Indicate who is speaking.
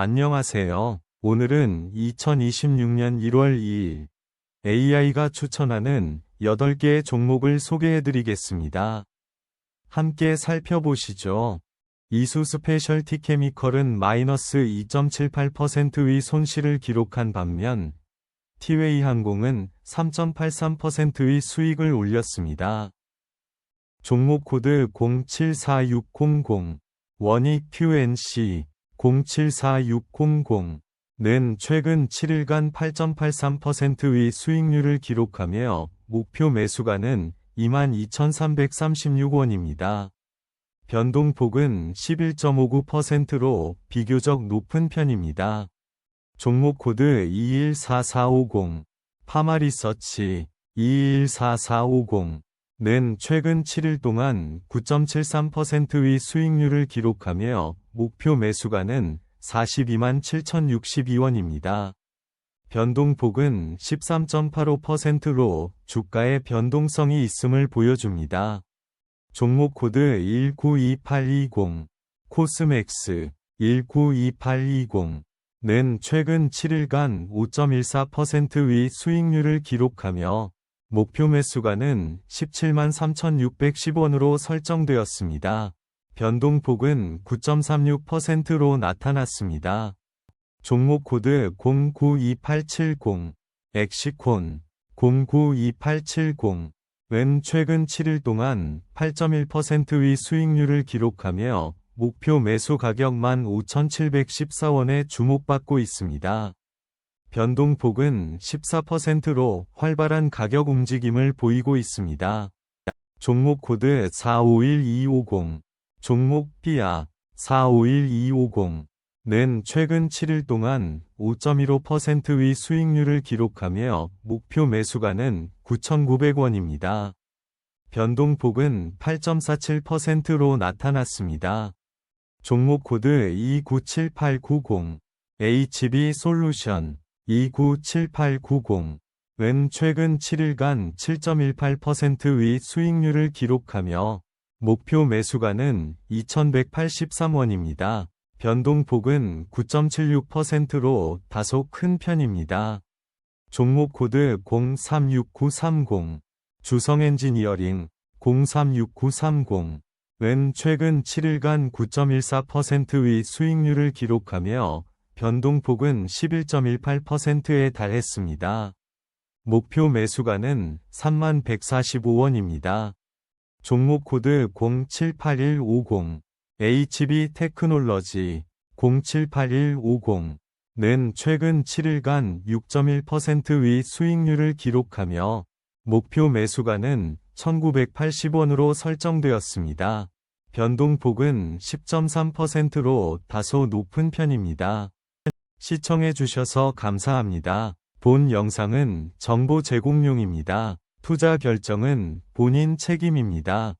Speaker 1: 안녕하세요. 오늘은 2026년 1월 2일 AI가 추천하는 8개의 종목을 소개해 드리겠습니다. 함께 살펴보시죠. 이수 스페셜티 케미컬은 마이너스 2.78%의 손실을 기록한 반면 티웨이 항공은 3.83%의 수익을 올렸습니다. 종목 코드 074600 원익 QNC 074600는 최근 7일간 8.83%의 수익률을 기록하며 목표 매수가는 22,336원입니다. 변동폭은 11.59%로 비교적 높은 편입니다. 종목 코드 214450 파마리서치 214450 는 최근 7일 동안 9.73%의 수익률을 기록하며 목표 매수가는 42만 7,062원입니다. 변동폭은 13.85%로 주가의 변동성이 있음을 보여줍니다. 종목 코드 192820 코스맥스 192820 는 최근 7일간 5.14%의 수익률을 기록하며 목표 매수가는 17만 3,610원으로 설정되었습니다. 변동폭은 9.36%로 나타났습니다. 종목 코드 092870 엑시콘 092870은 최근 7일 동안 8.1%의 수익률을 기록하며 목표 매수 가격 15,714원에 주목받고 있습니다. 변동폭은 14%로 활발한 가격 움직임을 보이고 있습니다. 종목 코드 451250 종목 피아 451250는 최근 7일 동안 5.15%의 수익률을 기록하며 목표 매수가는 9,900원입니다. 변동폭은 8.47%로 나타났습니다. 종목 코드 297890 HB 솔루션 297890 은 최근 7일간 7.18%의 수익률을 기록하며 목표 매수가는 2183원입니다. 변동폭은 9.76%로 다소 큰 편입니다. 종목 코드 036930 주성 엔지니어링 036930 은 최근 7일간 9.14%의 수익률을 기록하며 변동폭은 11.18%에 달했습니다. 목표 매수가는 3145원입니다. 종목 코드 078150 HB 테크놀러지 078150는 최근 7일간 6.1%의 수익률을 기록하며 목표 매수가는 1980원으로 설정되었습니다. 변동폭은 10.3%로 다소 높은 편입니다. 시청해 주셔서 감사합니다. 본 영상은 정보 제공용입니다. 투자 결정은 본인 책임입니다.